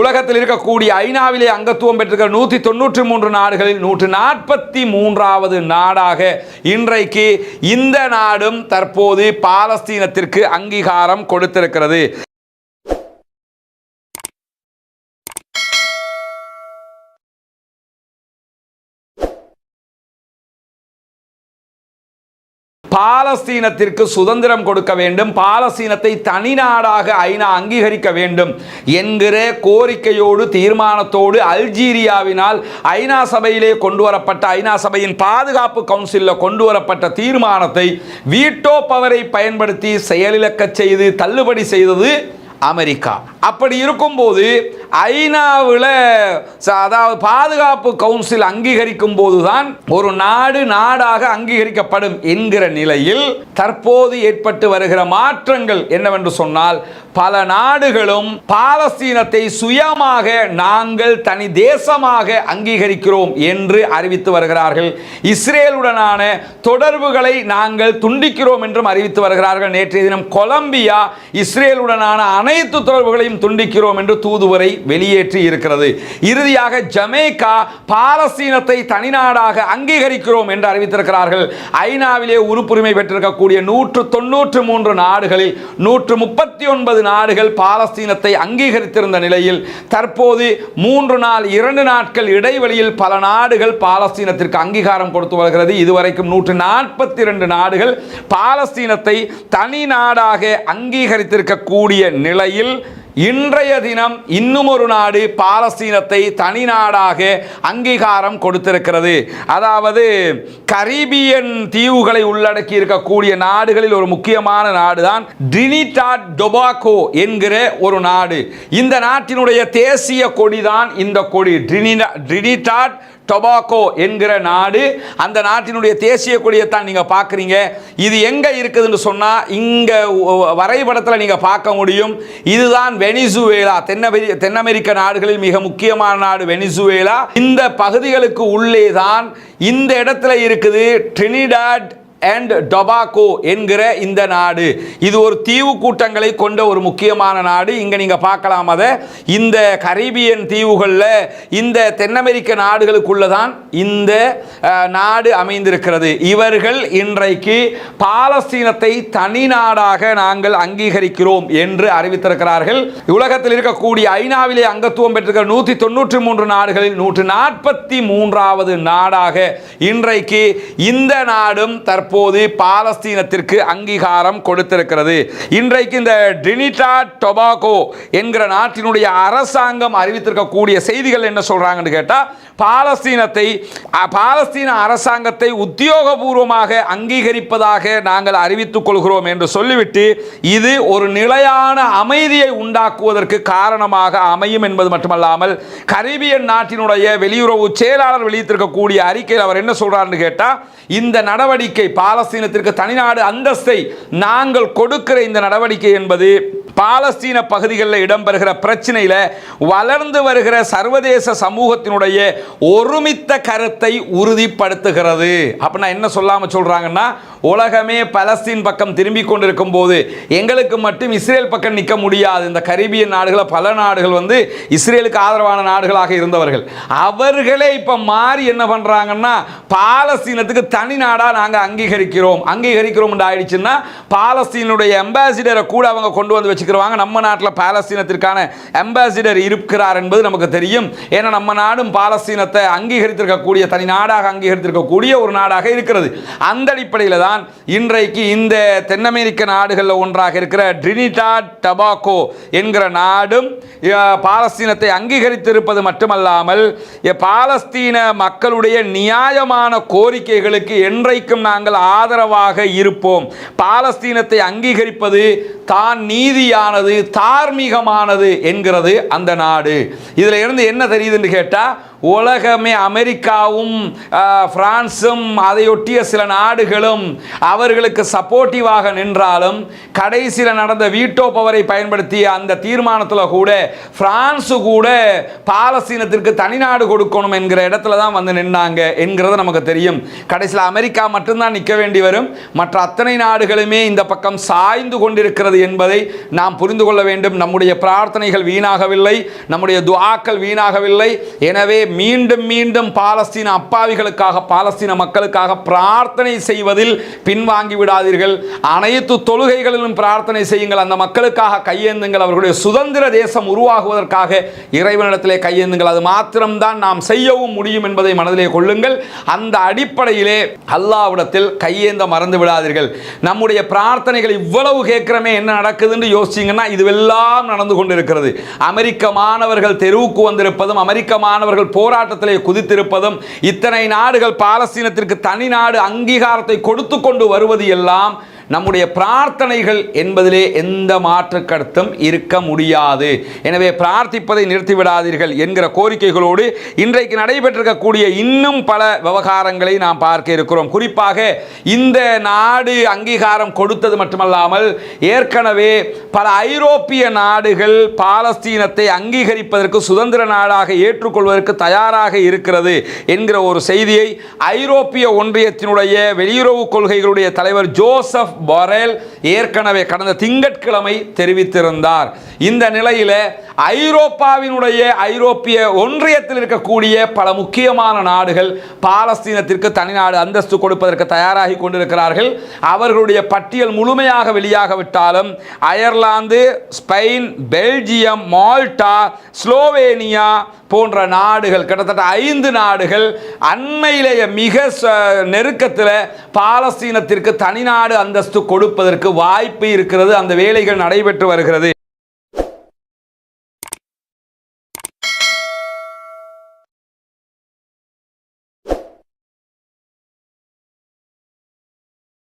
உலகத்தில் இருக்கக்கூடிய ஐநாவிலே அங்கத்துவம் பெற்றிருக்கிற நூற்றி தொண்ணூற்றி மூன்று நாடுகளில் நூற்று நாற்பத்தி மூன்றாவது நாடாக இன்றைக்கு இந்த நாடும் தற்போது பாலஸ்தீனத்திற்கு அங்கீகாரம் கொடுத்திருக்கிறது. பாலஸ்தீனத்திற்கு சுதந்திரம் கொடுக்க வேண்டும். பாலஸ்தீனத்தை தனி நாடாக ஐநா அங்கீகரிக்க வேண்டும் என்கிற கோரிக்கையோடு தீர்மானத்தோடு அல்ஜீரியாவினால் ஐநா சபையிலே கொண்டு வரப்பட்ட ஐநா சபையின் பாதுகாப்பு கவுன்சிலில் கொண்டு வரப்பட்ட தீர்மானத்தை வீட்டோ பவரை பயன்படுத்தி செயலிழக்கச் செய்து தள்ளுபடி செய்தது அமெரிக்கா. அப்படி இருக்கும்போது ஐநாவில் அதாவது பாதுகாப்பு கவுன்சில் அங்கீகரிக்கும் போதுதான் ஒரு நாடு நாடாக அங்கீகரிக்கப்படும் என்கிற நிலையில் தற்போது ஏற்பட்டு வருகிற மாற்றங்கள் என்னவென்று சொன்னால் பல நாடுகளும் பாலஸ்தீனத்தை சுயமாக நாங்கள் தனி தேசமாக அங்கீகரிக்கிறோம் என்று அறிவித்து வருகிறார்கள். இஸ்ரேலுடனான தொடர்புகளை நாங்கள் துண்டிக்கிறோம் என்றும் அறிவித்து வருகிறார்கள். நேற்றைய தினம் கொலம்பியா இஸ்ரேலுடனான அனைத்து தொடர்புகளையும் துண்டிக்கிறோம் என்று தூதுவரை வெளியேற்றி இருக்கிறது. இறுதியாக ஜமேக்கா பாலஸ்தீனத்தை தனிநாடாக அங்கீகரிக்கிறோம் என்று அறிவித்திருக்கிறார்கள். ஐநாவிலே உறுப்புரிமை பெற்றிருக்கக்கூடிய நூற்று தொன்னூற்று மூன்று நாடுகளில் நூற்று முப்பத்தி ஒன்பது நாடுகள் பாலஸ்தீனத்தை அங்கீகரித்திருந்த நிலையில் தற்போது மூன்று நாள் இரண்டு நாட்கள் இடைவெளியில் பல நாடுகள் பாலஸ்தீனத்திற்கு அங்கீகாரம் கொடுத்து வருகிறது. இதுவரைக்கும் நூற்று நாற்பத்தி இரண்டு நாடுகள் பாலஸ்தீனத்தை தனி நாடாக அங்கீகரித்திருக்கக்கூடிய நிலையில் இன்றைய தினம் இன்னும் ஒரு நாடு பாலஸ்தீனத்தை தனி நாடாக அங்கீகாரம் கொடுத்திருக்கிறது. அதாவது கரீபியன் தீவுகளை உள்ளடக்கி இருக்கக்கூடிய நாடுகளில் ஒரு முக்கியமான நாடுதான் டினிடாட் டொபாக்கோ என்கிற ஒரு நாடு. இந்த நாட்டினுடைய தேசிய கொடிதான் இந்த கொடி. டினிடா டினிடாட் டொபாக்கோ என்கிற நாடு அந்த நாட்டினுடைய தேசிய கொடியை தான் நீங்கள் பார்க்குறீங்க. இது எங்கே இருக்குதுன்னு சொன்னால் இங்கே வரைபடத்தில் நீங்கள் பார்க்க முடியும். இதுதான் வெனிசுவேலா. தென்னமெரி தென் அமெரிக்க நாடுகளில் மிக முக்கியமான நாடு வெனிசுவேலா. இந்த பகுதிகளுக்கு உள்ளே தான் இந்த இடத்துல இருக்குது ட்ரினிடாட் அண்ட் டொபாக்கோ என்கிற இந்த நாடு. இது ஒரு தீவு கூட்டங்களை கொண்ட ஒரு முக்கியமான நாடு. இங்கே நீங்கள் பார்க்கலாம் அதை. இந்த கரீபியன் தீவுகளில் இந்த தென் அமெரிக்க நாடுகளுக்குள்ள தான் இந்த நாடு அமைந்திருக்கிறது. இவர்கள் இன்றைக்கு பாலஸ்தீனத்தை தனி நாடாக நாங்கள் அங்கீகரிக்கிறோம் என்று அறிவித்திருக்கிறார்கள். உலகத்தில் இருக்கக்கூடிய ஐநாவிலே அங்கத்துவம் பெற்றிருக்கிற நூற்றி தொண்ணூற்றி மூன்று நாடுகளில் நூற்று நாற்பத்தி மூன்றாவது நாடாக இன்றைக்கு இந்த நாடும் தற்போது பாலஸ்தீனத்திற்கு அங்கீகாரம் கொடுத்திருக்கிறது. இன்றைக்கு இந்த டினிட்டா டொபாகோ என்கிற நாட்டினுடைய அரசாங்கம் அறிவித்திருக்கக்கூடிய செய்திகள் என்ன சொல்றாங்கன்னு கேட்டால் பாலஸ்தீனத்தை பாலஸ்தீன அரசாங்கத்தை உத்தியோகபூர்வமாக அங்கீகரிப்பதாக நாங்கள் அறிவித்துக் கொள்கிறோம் என்று சொல்லிவிட்டு இது ஒரு நிலையான அமைதியை உண்டாக்குவதற்கு காரணமாக அமையும் என்பது மட்டுமல்லாமல் கரீபியன் நாட்டினுடைய வெளியுறவு செயலாளர் வெளியிட்டிருக்கக்கூடிய அறிக்கையில் அவர் என்ன சொல்றாருன்னு கேட்டால் இந்த நடவடிக்கை பாலஸ்தீனத்திற்கு தனிநாடு அந்தஸ்தை நாங்கள் கொடுக்கிற இந்த நடவடிக்கை என்பது பாலஸ்தீன பகுதிகளில் இடம்பெறுகிற பிரச்சனையில் வளர்ந்து வருகிற சர்வதேச சமூகத்தினுடைய ஒருமித்த கருத்தை உறுதிப்படுத்துகிறது. அப்படின்னா என்ன சொல்லாமல் சொல்கிறாங்கன்னா உலகமே பலஸ்தீன் பக்கம் திரும்பி கொண்டிருக்கும் போது எங்களுக்கு மட்டும் இஸ்ரேல் பக்கம் நிற்க முடியாது. இந்த கரீபியன் நாடுகளை பல நாடுகள் வந்து இஸ்ரேலுக்கு ஆதரவான நாடுகளாக இருந்தவர்கள். அவர்களே இப்போ மாறி என்ன பண்ணுறாங்கன்னா பாலஸ்தீனத்துக்கு தனி நாடாக நாங்கள் அங்கீகரிக்கிறோம். அங்கீகரிக்கிறோம் ஆயிடுச்சுன்னா பாலஸ்தீனுடைய அம்பாசிடரை கூட அவங்க கொண்டு வந்து வச்சு வச்சுக்கிறவாங்க நம்ம நாட்டில் பாலஸ்தீனத்திற்கான அம்பாசிடர் இருக்கிறார் என்பது நமக்கு தெரியும். ஏன்னா நம்ம நாடும் பாலஸ்தீனத்தை அங்கீகரித்திருக்கக்கூடிய தனி நாடாக அங்கீகரித்திருக்கக்கூடிய ஒரு நாடாக இருக்கிறது. அந்த அடிப்படையில் தான் இன்றைக்கு இந்த தென் அமெரிக்க நாடுகளில் ஒன்றாக இருக்கிற ட்ரினிடா டபாக்கோ என்கிற நாடும் பாலஸ்தீனத்தை அங்கீகரித்திருப்பது மட்டுமல்லாமல் பாலஸ்தீன மக்களுடைய நியாயமான கோரிக்கைகளுக்கு என்றைக்கும் நாங்கள் ஆதரவாக இருப்போம். பாலஸ்தீனத்தை அங்கீகரிப்பது தான் நீதியானது தார்மீகமானது என்கிறது அந்த நாடு. இதில் இருந்து என்ன தெரியுதுன்னு கேட்டால் உலகமே அமெரிக்காவும் பிரான்ஸும் அதையொட்டிய சில நாடுகளும் அவர்களுக்கு சப்போர்ட்டிவாக நின்றாலும் கடைசியில் நடந்த வீட்டோ பவரை பயன்படுத்திய அந்த தீர்மானத்தில் கூட பிரான்ஸு கூட பாலஸ்தீனத்திற்கு தனிநாடு கொடுக்கணும் என்கிற இடத்துல தான் வந்து நின்றாங்க என்கிறது நமக்கு தெரியும். கடைசியில் அமெரிக்கா மட்டும்தான் நிற்க வேண்டி வரும். மற்ற அத்தனை நாடுகளுமே இந்த பக்கம் சாய்ந்து கொண்டிருக்கிறது என்பதை நாம் புரிந்து கொள்ள வேண்டும். நம்முடைய பிரார்த்தனைகள் வீணாகவில்லை. நம்முடைய துவாக்கள் வீணாகவில்லை. எனவே மீண்டும் மீண்டும் பாலஸ்தீன அப்பாவிகளுக்காக பாலஸ்தீன மக்களுக்காக பிரார்த்தனை செய்வதில் பின்வாங்கி விடாதீர்கள். அனைத்து தொழுகைகளிலும் பிரார்த்தனை செய்யுங்கள். அந்த மக்களுக்காக கையேந்துங்கள். அவர்களுடைய சுதந்திர தேசம் உருவாகுவதற்காக இறைவனிடத்திலே கையேந்துங்கள். அது மாத்திரம்தான் நாம் செய்யவும் முடியும் என்பதை மனதிலே கொள்ளுங்கள். அந்த அடிப்படையிலே அல்லாவிடத்தில் கையேந்த மறந்து விடாதீர்கள். நம்முடைய பிரார்த்தனைகள் இவ்வளவு கேட்கிறமே என்ன நடக்குதுன்னு யோசிச்சிங்கன்னா இதுவெல்லாம் நடந்து கொண்டிருக்கிறது. அமெரிக்க மாணவர்கள் தெருவுக்கு வந்திருப்பதும் அமெரிக்க மாணவர்கள் போராட்டத்திலே குதித்திருப்பதும் இத்தனை நாடுகள் பாலஸ்தீனத்திற்கு தனி நாடு அங்கீகாரத்தை கொடுத்து கொண்டு வருவது எல்லாம் நம்முடைய பிரார்த்தனைகள் என்பதிலே எந்த மாற்று கருத்தும் இருக்க முடியாது. எனவே பிரார்த்திப்பதை நிறுத்திவிடாதீர்கள் என்கிற கோரிக்கைகளோடு இன்றைக்கு நடைபெற்றிருக்கக்கூடிய இன்னும் பல விவகாரங்களை நாம் பார்க்க இருக்கிறோம். குறிப்பாக இந்த நாடு அங்கீகாரம் கொடுத்தது மட்டுமல்லாமல் ஏற்கனவே பல ஐரோப்பிய நாடுகள் பாலஸ்தீனத்தை அங்கீகரிப்பதற்கு சுதந்திர நாடாக ஏற்றுக்கொள்வதற்கு தயாராக இருக்கிறது என்கிற ஒரு செய்தியை ஐரோப்பிய ஒன்றியத்தினுடைய வெளியுறவு கொள்கைகளுடைய தலைவர் ஜோசப் பொரேல் ஏற்கனவே கடந்த திங்கட்கிழமை தெரிவித்திருந்தார். இந்த நிலையில் ஐரோப்பாவினுடைய ஐரோப்பிய ஒன்றியத்தில் இருக்கக்கூடிய பல முக்கியமான நாடுகள் பாலஸ்தீனத்திற்கு தனிநாடு அந்தஸ்து கொடுப்பதற்கு தயாராகி கொண்டிருக்கிறார்கள். அவர்களுடைய பட்டியல் முழுமையாக வெளியாகவிட்டாலும் Ireland Spain Belgium Malta Slovenia போன்ற நாடுகள் கிட்டத்தட்ட ஐந்து நாடுகள் அண்மையிலேயே மிக ச- நெருக்கத்தில் பாலஸ்தீனத்திற்கு தனிநாடு அந்தஸ்து கொடுப்பதற்கு வாய்ப்பு இருக்கிறது. அந்த வேலைகள் நடைபெற்று வருகிறது.